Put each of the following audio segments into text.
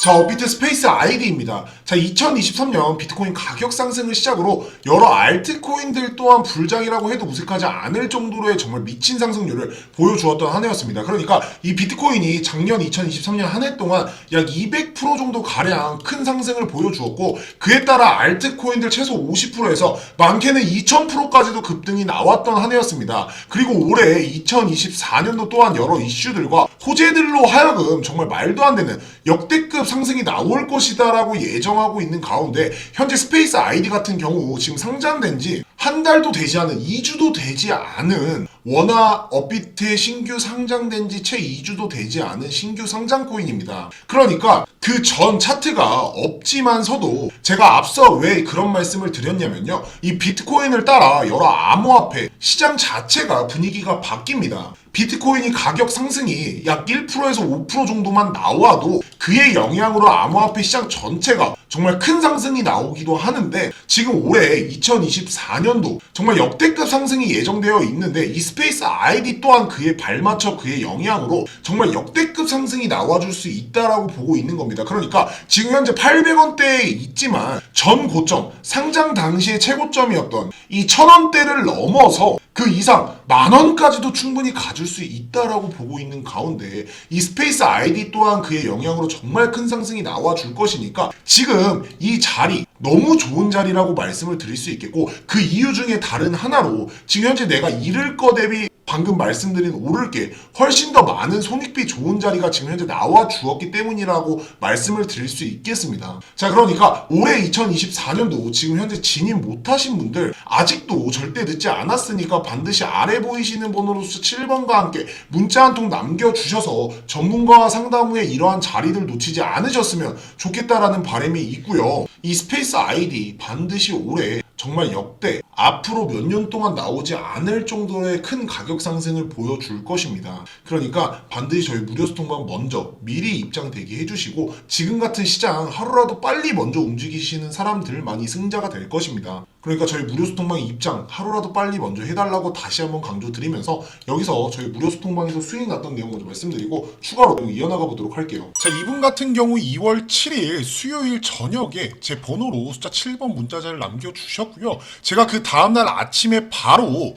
자, 업비트 스페이스 아이디입니다. 자, 2023년 비트코인 가격 상승을 시작으로 여러 알트코인들 또한 불장이라고 해도 무색하지 않을 정도로의 정말 미친 상승률을 보여주었던 한 해였습니다. 그러니까 이 비트코인이 작년 2023년 한 해 동안 약 200% 정도 가량 큰 상승을 보여주었고 그에 따라 알트코인들 최소 50%에서 많게는 2000%까지도 급등이 나왔던 한 해였습니다. 그리고 올해 2024년도 또한 여러 이슈들과 호재들로 하여금 정말 말도 안 되는 역대급 상승이 나올 것이다라고 예정하고 있는 가운데 현재 스페이스 아이디 같은 경우 지금 상장된 지 한 달도 되지 않은 2주도 되지 않은 원화 업비트에 신규 상장된 지 채 2주도 되지 않은 신규 상장 코인입니다. 그러니까 그 전 차트가 없지만서도 제가 앞서 왜 그런 말씀을 드렸냐면요. 이 비트코인을 따라 여러 암호화폐 시장 자체가 분위기가 바뀝니다. 비트코인이 가격 상승이 약 1%에서 5% 정도만 나와도 그의 영향으로 암호화폐 시장 전체가 정말 큰 상승이 나오기도 하는데 지금 올해 2024년도 정말 역대급 상승이 예정되어 있는데 이 스페이스 아이디 또한 그에 발맞춰 그의 영향으로 정말 역대급 상승이 나와줄 수 있다라고 보고 있는 겁니다. 그러니까 지금 현재 800원대에 있지만 전 고점 상장 당시의 최고점이었던 이 1000원대를 넘어서 그 이상 만 원까지도 충분히 가줄 수 있다라고 보고 있는 가운데 이 스페이스 아이디 또한 그의 영향으로 정말 큰 상승이 나와 줄 것이니까 지금 이 자리 너무 좋은 자리라고 말씀을 드릴 수 있겠고 그 이유 중에 다른 하나로 지금 현재 내가 잃을 거 대비 방금 말씀드린 오를 게 훨씬 더 많은 손익비 좋은 자리가 지금 현재 나와 주었기 때문이라고 말씀을 드릴 수 있겠습니다. 자, 그러니까 올해 2024년도 지금 현재 진입 못하신 분들 아직도 절대 늦지 않았으니까 반드시 아래 보이시는 번호로서 7번과 함께 문자 한 통 남겨주셔서 전문가와 상담 후에 이러한 자리들 놓치지 않으셨으면 좋겠다라는 바람이 있고요. 이 스페이스 아이디 반드시 올해 정말 역대 앞으로 몇 년 동안 나오지 않을 정도의 큰 가격 상승을 보여줄 것입니다. 그러니까 반드시 저희 무료 소통방 먼저 미리 입장 대기 해주시고 지금 같은 시장 하루라도 빨리 먼저 움직이시는 사람들만이 승자가 될 것입니다. 그러니까 저희 무료 소통방 입장 하루라도 빨리 먼저 해달라고 다시 한번 강조드리면서 여기서 저희 무료 소통방에서 수익 났던 내용 먼저 말씀드리고 추가로 이어나가 보도록 할게요. 자 이분 같은 경우 2월 7일 수요일 저녁에 제 번호로 숫자 7번 문자자를 남겨주셨 고요. 제가 그 다음날 아침에 바로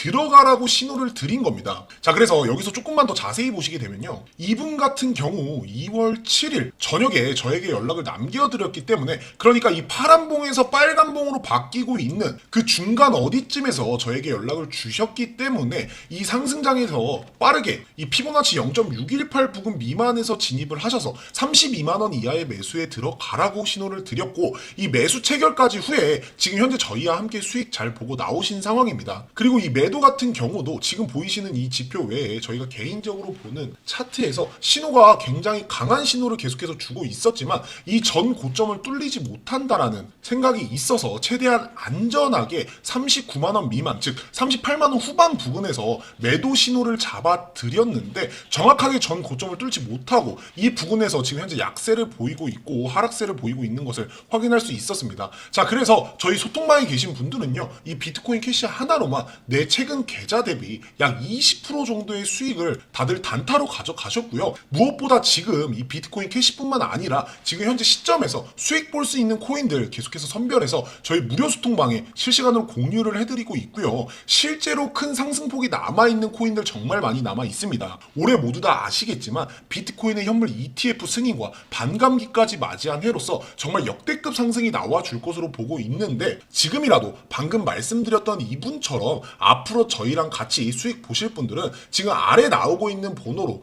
들어가라고 신호를 드린 겁니다. 자, 그래서 여기서 조금만 더 자세히 보시게 되면요. 이분 같은 경우 2월 7일 저녁에 저에게 연락을 남겨드렸기 때문에 그러니까 이 파란 봉에서 빨간 봉으로 바뀌고 있는 그 중간 어디쯤에서 저에게 연락을 주셨기 때문에 이 상승장에서 빠르게 이 피보나치 0.618 부근 미만에서 진입을 하셔서 32만 원 이하의 매수에 들어가라고 신호를 드렸고 이 매수 체결까지 후에 지금 현재 저희와 함께 수익 잘 보고 나오신 상황입니다. 그리고 이 매도 같은 경우도 지금 보이시는 이 지표 외에 저희가 개인적으로 보는 차트에서 신호가 굉장히 강한 신호를 계속해서 주고 있었지만 이 전 고점을 뚫리지 못한다라는 생각이 있어서 최대한 안전하게 39만 원 미만 즉 38만 원 후반 부근에서 매도 신호를 잡아 드렸는데 정확하게 전 고점을 뚫지 못하고 이 부근에서 지금 현재 약세를 보이고 있고 하락세를 보이고 있는 것을 확인할 수 있었습니다. 자 그래서 저희 소통방에 계신 분들은요 이 비트코인 캐시 하나로만 내 최근 계좌 대비 약 20% 정도의 수익을 다들 단타로 가져가셨고요. 무엇보다 지금 이 비트코인 캐시뿐만 아니라 지금 현재 시점에서 수익 볼 수 있는 코인들 계속해서 선별해서 저희 무료 소통방에 실시간으로 공유를 해드리고 있고요. 실제로 큰 상승폭이 남아있는 코인들 정말 많이 남아 있습니다. 올해 모두 다 아시겠지만 비트코인의 현물 ETF 승인과 반감기까지 맞이한 해로서 정말 역대급 상승이 나와 줄 것으로 보고 있는데 지금이라도 방금 말씀드렸던 이분처럼 앞으로 저희랑 같이 수익 보실 분들은 지금 아래 나오고 있는 번호로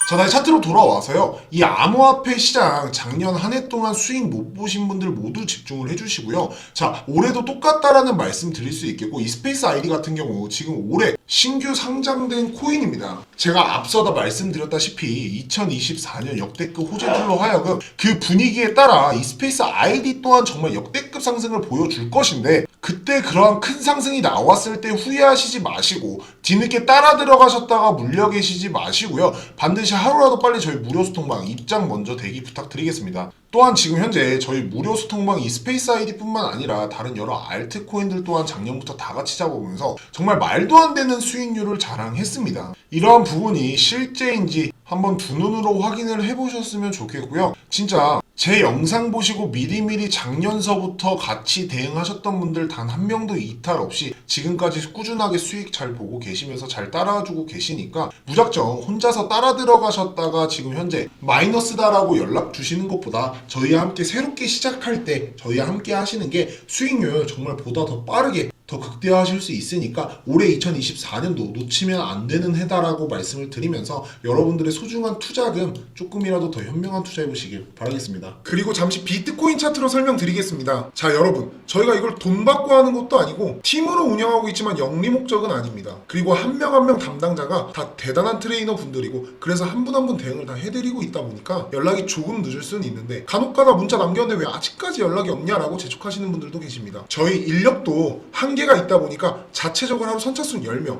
자, 다시 차트로 돌아와서요. 이 암호화폐 시장 작년 한 해 동안 수익 못 보신 분들 모두 집중을 해주시고요. 자, 올해도 똑같다라는 말씀 드릴 수 있겠고 이 스페이스 아이디 같은 경우 지금 올해 신규 상장된 코인입니다. 제가 앞서다 말씀드렸다시피 2024년 역대급 호재들로 하여금 그 분위기에 따라 이 스페이스 아이디 또한 정말 역대급 상승을 보여줄 것인데 그때 그러한 큰 상승이 나왔을 때 후회하시지 마시고 뒤늦게 따라 들어가셨다가 물려 계시지 마시고요. 반드시 하루라도 빨리 저희 무료 소통방 입장 먼저 대기 부탁드리겠습니다. 또한 지금 현재 저희 무료 소통방 이 스페이스 아이디뿐만 아니라 다른 여러 알트코인들 또한 작년부터 다 같이 잡아보면서 정말 말도 안 되는 수익률을 자랑했습니다. 이러한 부분이 실제인지 한번 두 눈으로 확인을 해보셨으면 좋겠고요. 진짜 제 영상 보시고 미리미리 작년서부터 같이 대응하셨던 분들 단 한 명도 이탈 없이 지금까지 꾸준하게 수익 잘 보고 계시면서 잘 따라주고 계시니까 무작정 혼자서 따라 들어가셨다가 지금 현재 마이너스다라고 연락 주시는 것보다 저희와 함께 새롭게 시작할 때 저희와 함께 하시는 게 수익률 정말 보다 더 빠르게 더 극대화하실 수 있으니까 올해 2024년도 놓치면 안 되는 해다라고 말씀을 드리면서 여러분들의 소중한 투자금 조금이라도 더 현명한 투자해 보시길 바라겠습니다. 그리고 잠시 비트코인 차트로 설명드리겠습니다. 자 여러분 저희가 이걸 돈 받고 하는 것도 아니고 팀으로 운영하고 있지만 영리 목적은 아닙니다. 그리고 한 명 한명 담당자가 다 대단한 트레이너 분들이고 그래서 한 분 한 분 대응을 다 해드리고 있다 보니까 연락이 조금 늦을 수는 있는데 간혹가다 문자 남겼는데 왜 아직까지 연락이 없냐라고 재촉하시는 분들도 계십니다. 저희 인력도 한 계가 있다 보니까 자체적으로 하루 선착순 10명